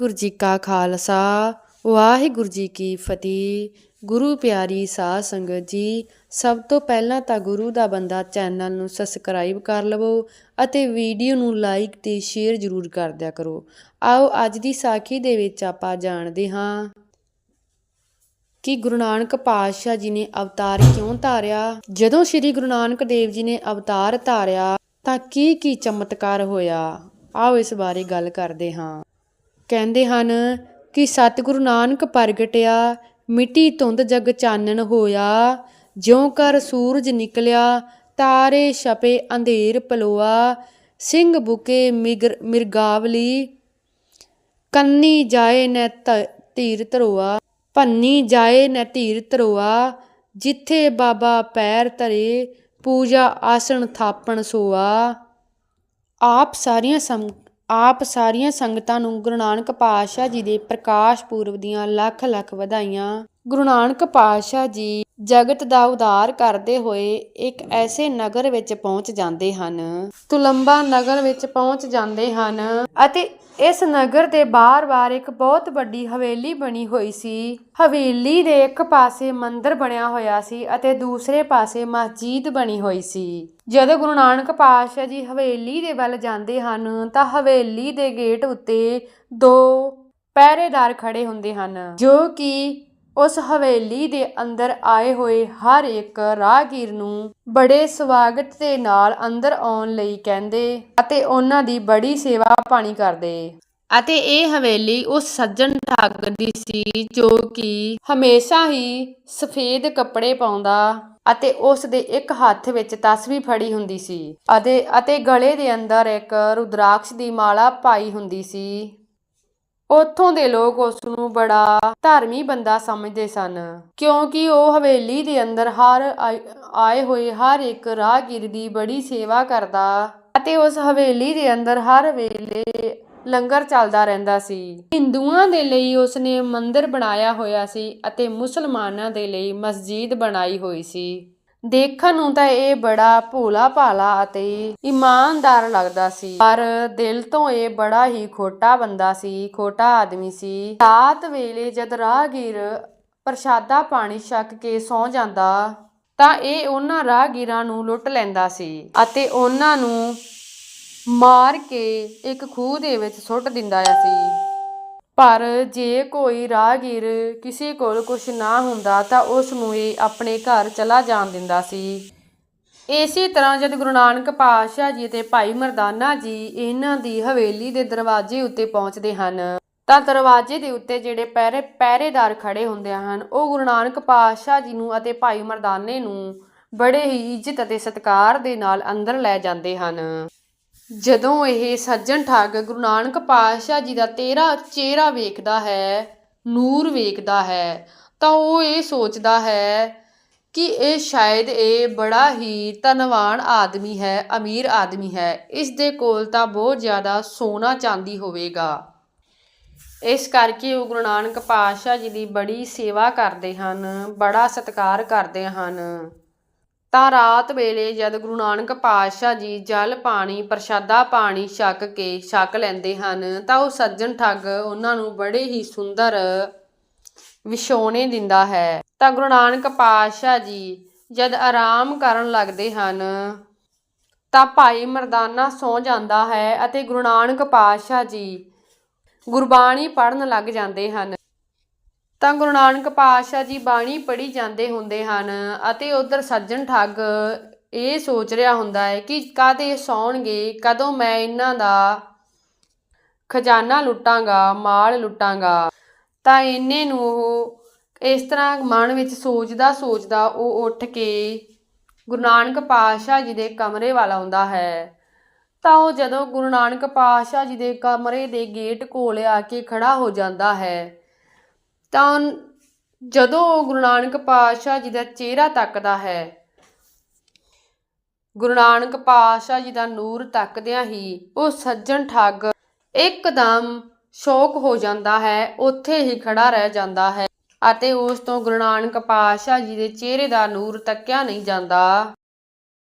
ਗੁਰੂ ਜੀ ਕਾ ਖਾਲਸਾ, ਵਾਹਿਗੁਰੂ ਜੀ ਕੀ ਫਤਿਹ। ਗੁਰੂ ਪਿਆਰੀ ਸਾਧ ਸੰਗਤ ਜੀ, ਸਭ ਤੋਂ ਪਹਿਲਾਂ ਤਾਂ ਗੁਰੂ ਦਾ ਬੰਦਾ ਚੈਨਲ ਨੂੰ ਸਬਸਕ੍ਰਾਈਬ ਕਰ ਲਵੋ ਅਤੇ ਵੀਡੀਓ ਨੂੰ ਲਾਈਕ ਤੇ ਸ਼ੇਅਰ ਜ਼ਰੂਰ ਕਰ ਦਿਆ ਕਰੋ। ਆਓ ਅੱਜ ਦੀ ਸਾਖੀ ਦੇ ਵਿੱਚ ਆਪਾਂ ਜਾਣਦੇ ਹਾਂ ਕਿ ਗੁਰੂ ਨਾਨਕ ਪਾਤਸ਼ਾਹ ਜੀ ਨੇ ਅਵਤਾਰ ਕਿਉਂ ਧਾਰਿਆ? ਜਦੋਂ ਸ੍ਰੀ ਗੁਰੂ ਨਾਨਕ ਦੇਵ ਜੀ ਨੇ ਅਵਤਾਰ ਧਾਰਿਆ ਤਾਂ ਕੀ ਕੀ ਚਮਤਕਾਰ ਹੋਇਆ? ਆਓ ਇਸ ਬਾਰੇ ਗੱਲ ਕਰਦੇ ਹਾਂ। ਕਹਿੰਦੇ ਹਨ ਕਿ ਸਤਿਗੁਰੂ ਨਾਨਕ ਪ੍ਰਗਟਿਆ, ਮਿੱਟੀ ਧੁੰਦ ਜਗ ਚਾਨਣ ਹੋਇਆ। ਜਿਉ ਕਰ ਸੂਰਜ ਨਿਕਲਿਆ, ਤਾਰੇ ਛਪੇ ਅੰਧੇਰ ਪਲੋਆ। ਸਿੰਘ ਬੁਕੇ ਮਿਗਰ ਮਿਰਗਾਵਲੀ, ਕੰਨੀ ਜਾਏ ਨੈ ਧੀਰ ਧਰੋਆ। ਭੰਨੀ ਜਾਏ ਨੈ ਧੀਰ ਧਰੋਆ, ਜਿੱਥੇ ਬਾਬਾ ਪੈਰ ਧਰੇ, ਪੂਜਾ ਆਸਣ ਥਾਪਣ ਸੋਆ। ਆਪ ਸਾਰੀਆਂ ਸੰ ਆਪ ਸਾਰੀਆਂ ਸੰਗਤਾਂ ਨੂੰ ਗੁਰੂ ਨਾਨਕ ਪਾਤਸ਼ਾਹ ਜੀ ਦੇ ਪ੍ਰਕਾਸ਼ ਪੁਰਬ ਦੀਆਂ ਲੱਖ ਲੱਖ ਵਧਾਈਆਂ। ਗੁਰੂ ਨਾਨਕ ਪਾਤਸ਼ਾਹ ਜੀ ਜਗਤ ਦਾ ਉਧਾਰ ਕਰਦੇ ਹੋਏ ਇੱਕ ਐਸੇ ਨਗਰ ਵਿੱਚ ਪਹੁੰਚ ਜਾਂਦੇ ਹਨ। ਤੁਲੰਬਾ ਨਗਰ ਵਿੱਚ ਪਹੁੰਚ ਜਾਂਦੇ ਹਨ ਅਤੇ ਇਸ ਨਗਰ ਦੇ ਬਾਹਰ-ਬਾਹਰ ਇੱਕ ਬਹੁਤ ਵੱਡੀ ਹਵੇਲੀ ਬਣੀ ਹੋਈ ਸੀ। ਹਵੇਲੀ ਦੇ ਇੱਕ ਪਾਸੇ ਮੰਦਿਰ ਬਣਿਆ ਹੋਇਆ ਸੀ ਅਤੇ ਦੂਸਰੇ ਪਾਸੇ ਮਸਜਿਦ ਬਣੀ ਹੋਈ ਸੀ। ਜਦੋਂ ਗੁਰੂ ਨਾਨਕ ਪਾਤਸ਼ਾਹ ਜੀ ਹਵੇਲੀ ਦੇ ਵੱਲ ਜਾਂਦੇ ਹਨ ਤਾਂ ਹਵੇਲੀ ਦੇ ਗੇਟ ਉੱਤੇ ਦੋ ਪਹਿਰੇਦਾਰ ਖੜੇ ਹੁੰਦੇ ਹਨ ਜੋ ਕਿ ਉਸ ਹਵੇਲੀ ਦੇ ਅੰਦਰ ਆਏ ਹੋਏ ਹਰ ਇੱਕ ਰਾਹਗੀਰ ਨੂੰ ਬੜੇ ਸਵਾਗਤ ਦੇ ਨਾਲ ਅੰਦਰ ਆਉਣ ਲਈ ਕਹਿੰਦੇ ਅਤੇ ਉਹਨਾਂ ਦੀ ਬੜੀ ਸੇਵਾ ਪਾਣੀ ਕਰਦੇ। ਅਤੇ ਇਹ ਹਵੇਲੀ ਉਸ ਸੱਜਣ ਠੱਗ ਦੀ ਸੀ ਜੋ ਕਿ ਹਮੇਸ਼ਾ ਹੀ ਸਫੇਦ ਕੱਪੜੇ ਪਾਉਂਦਾ ਅਤੇ ਉਸ ਦੇ ਇੱਕ ਹੱਥ ਵਿੱਚ ਤਸਵੀ ਫੜੀ ਹੁੰਦੀ ਸੀ ਅਤੇ ਅਤੇ ਗਲੇ ਦੇ ਅੰਦਰ ਇੱਕ ਰੁਦਰਾਕਸ਼ ਦੀ ਮਾਲਾ ਪਾਈ ਹੁੰਦੀ ਸੀ। ਉੱਥੋਂ ਦੇ ਲੋਕ ਉਸ ਨੂੰ ਬੜਾ ਧਾਰਮੀ ਬੰਦਾ ਸਮਝਦੇ ਸਨ, ਕਿਉਂਕਿ ਉਹ ਹਵੇਲੀ ਦੇ ਅੰਦਰ ਹਰ ਆਏ- ਹੋਏ ਹਰ ਇੱਕ ਰਾਹਗੀਰ ਦੀ ਬੜੀ ਸੇਵਾ ਕਰਦਾ ਅਤੇ ਉਸ ਹਵੇਲੀ ਦੇ ਅੰਦਰ ਹਰ ਵੇਲੇ ਲੰਗਰ ਚੱਲਦਾ ਰਹਿੰਦਾ ਸੀ। ਹਿੰਦੂਆਂ ਦੇ ਲਈ ਉਸਨੇ ਮੰਦਿਰ ਬਣਾਇਆ ਹੋਇਆ ਸੀ ਅਤੇ ਮੁਸਲਮਾਨਾਂ ਦੇ ਲਈ ਮਸਜਿਦ ਬਣਾਈ ਹੋਈ ਸੀ। ਦੇਖਣ ਨੂੰ ਤਾਂ ਇਹ ਬੜਾ ਭੋਲਾ ਭਾਲਾ ਅਤੇ ਇਮਾਨਦਾਰ ਲੱਗਦਾ ਸੀ। ਪਰ ਦਿਲ ਤੋਂ ਇਹ ਬੜਾ ਹੀ ਖੋਟਾ ਬੰਦਾ ਸੀ, ਖੋਟਾ ਆਦਮੀ ਸੀ। ਰਾਤ ਵੇਲੇ ਜਦ ਰਾਹਗੀਰ ਪ੍ਰਸ਼ਾਦਾ ਪਾਣੀ ਛਕ ਕੇ ਸੌ ਜਾਂਦਾ, ਤਾਂ ਇਹ ਉਹਨਾਂ ਰਾਹਗੀਰਾਂ ਨੂੰ ਲੁੱਟ ਲੈਂਦਾ ਸੀ ਅਤੇ ਉਹਨਾਂ ਨੂੰ ਮਾਰ ਕੇ ਇੱਕ ਖੂਹ ਦੇ ਵਿੱਚ ਸੁੱਟ ਦਿੰਦਾ ਸੀ। ਪਰ ਜੇ ਕੋਈ ਰਾਹਗੀਰ ਕਿਸੇ ਕੋਲ ਕੁਝ ਨਾ ਹੁੰਦਾ ਤਾਂ ਉਸ ਨੂੰ ਇਹ ਆਪਣੇ ਘਰ ਚਲਾ ਜਾਣ ਦਿੰਦਾ ਸੀ। ਇਸੇ ਤਰ੍ਹਾਂ ਜਦ ਗੁਰੂ ਨਾਨਕ ਪਾਤਸ਼ਾਹ ਜੀ ਅਤੇ ਭਾਈ ਮਰਦਾਨਾ ਜੀ ਇਹਨਾਂ ਦੀ ਹਵੇਲੀ ਦੇ ਦਰਵਾਜ਼ੇ ਉੱਤੇ ਪਹੁੰਚਦੇ ਹਨ, ਤਾਂ ਦਰਵਾਜ਼ੇ ਦੇ ਉੱਤੇ ਜਿਹੜੇ ਪਹਿਰੇ ਪਹਿਰੇਦਾਰ ਖੜੇ ਹੁੰਦੇ ਹਨ, ਉਹ ਗੁਰੂ ਨਾਨਕ ਪਾਤਸ਼ਾਹ ਜੀ ਨੂੰ ਅਤੇ ਭਾਈ ਮਰਦਾਨੇ ਨੂੰ ਬੜੇ ਹੀ ਇੱਜ਼ਤ ਅਤੇ ਸਤਿਕਾਰ ਦੇ ਨਾਲ ਅੰਦਰ ਲੈ ਜਾਂਦੇ ਹਨ। ਜਦੋਂ ਇਹ ਸੱਜਣ ਠੱਗ ਗੁਰੂ ਨਾਨਕ ਪਾਤਸ਼ਾਹ ਜੀ ਦਾ ਤੇਰਾ ਚਿਹਰਾ ਵੇਖਦਾ ਹੈ, ਨੂਰ ਵੇਖਦਾ ਹੈ, ਤਾਂ ਉਹ ਇਹ ਸੋਚਦਾ ਹੈ ਕਿ ਇਹ ਸ਼ਾਇਦ ਇਹ ਬੜਾ ਹੀ ਧਨਵਾਨ ਆਦਮੀ ਹੈ, ਅਮੀਰ ਆਦਮੀ ਹੈ। ਇਸ ਦੇ ਕੋਲ ਤਾਂ ਬਹੁਤ ਜ਼ਿਆਦਾ ਸੋਨਾ ਚਾਂਦੀ ਹੋਵੇਗਾ। ਇਸ ਕਰਕੇ ਉਹ ਗੁਰੂ ਨਾਨਕ ਪਾਤਸ਼ਾਹ ਜੀ ਦੀ ਬੜੀ ਸੇਵਾ ਕਰਦੇ ਹਨ, ਬੜਾ ਸਤਿਕਾਰ ਕਰਦੇ ਹਨ। ਤਾਂ ਰਾਤ ਵੇਲੇ ਜਦ ਗੁਰੂ ਨਾਨਕ ਪਾਤਸ਼ਾਹ ਜੀ ਜਲ ਪਾਣੀ, ਪ੍ਰਸ਼ਾਦਾ ਪਾਣੀ ਛਕ ਕੇ ਛਕ ਲੈਂਦੇ ਹਨ, ਤਾਂ ਉਹ ਸੱਜਣ ਠੱਗ ਉਹਨਾਂ ਨੂੰ ਬੜੇ ਹੀ ਸੁੰਦਰ ਵਿਛੋਣੇ ਦਿੰਦਾ ਹੈ। ਤਾਂ ਗੁਰੂ ਨਾਨਕ ਪਾਤਸ਼ਾਹ ਜੀ ਜਦ ਆਰਾਮ ਕਰਨ ਲੱਗਦੇ ਹਨ, ਤਾਂ ਭਾਈ ਮਰਦਾਨਾ ਸੌ ਜਾਂਦਾ ਹੈ ਅਤੇ ਗੁਰੂ ਨਾਨਕ ਪਾਤਸ਼ਾਹ ਜੀ ਗੁਰਬਾਣੀ ਪੜ੍ਹਨ ਲੱਗ ਜਾਂਦੇ ਹਨ। ਤਾਂ ਗੁਰੂ ਨਾਨਕ ਪਾਤਸ਼ਾਹ ਜੀ ਬਾਣੀ ਪੜ੍ਹੀ ਜਾਂਦੇ ਹੁੰਦੇ ਹਨ ਅਤੇ ਉਧਰ ਸੱਜਣ ਠੱਗ ਇਹ ਸੋਚ ਰਿਹਾ ਹੁੰਦਾ ਹੈ ਕਿ ਕਾਦੇ ਸੌਣਗੇ, ਕਦੋਂ ਮੈਂ ਇਹਨਾਂ ਦਾ ਖਜ਼ਾਨਾ ਲੁੱਟਾਂਗਾ, ਮਾਲ ਲੁੱਟਾਂਗਾ। ਤਾਂ ਇਹਨੇ ਨੂੰ ਉਹ ਇਸ ਤਰ੍ਹਾਂ ਮਨ ਵਿੱਚ ਸੋਚਦਾ ਸੋਚਦਾ ਉਹ ਉੱਠ ਕੇ ਗੁਰੂ ਨਾਨਕ ਪਾਤਸ਼ਾਹ ਜੀ ਦੇ ਕਮਰੇ ਵੱਲ ਆਉਂਦਾ ਹੈ। ਤਾਂ ਉਹ ਜਦੋਂ ਗੁਰੂ ਨਾਨਕ ਪਾਤਸ਼ਾਹ ਜੀ ਦੇ ਕਮਰੇ ਦੇ ਗੇਟ ਕੋਲ ਆ ਕੇ ਖੜਾ ਹੋ ਜਾਂਦਾ ਹੈ ਤਾਂ ਜਦੋਂ ਉਹ ਗੁਰੂ ਨਾਨਕ ਪਾਤਸ਼ਾਹ ਜੀ ਦਾ ਚਿਹਰਾ ਤੱਕਦਾ ਹੈ, ਗੁਰੂ ਨਾਨਕ ਪਾਤਸ਼ਾਹ ਜੀ ਦਾ ਨੂਰ ਤੱਕਦਿਆਂ ਹੀ ਉਹ ਸੱਜਣ ਠੱਗ ਇੱਕਦਮ ਸ਼ੋਕ ਹੋ ਜਾਂਦਾ ਹੈ, ਉੱਥੇ ਹੀ ਖੜਾ ਰਹਿ ਜਾਂਦਾ ਹੈ ਅਤੇ ਉਸ ਤੋਂ ਗੁਰੂ ਨਾਨਕ ਪਾਤਸ਼ਾਹ ਜੀ ਦੇ ਚਿਹਰੇ ਦਾ ਨੂਰ ਤੱਕਿਆ ਨਹੀਂ ਜਾਂਦਾ।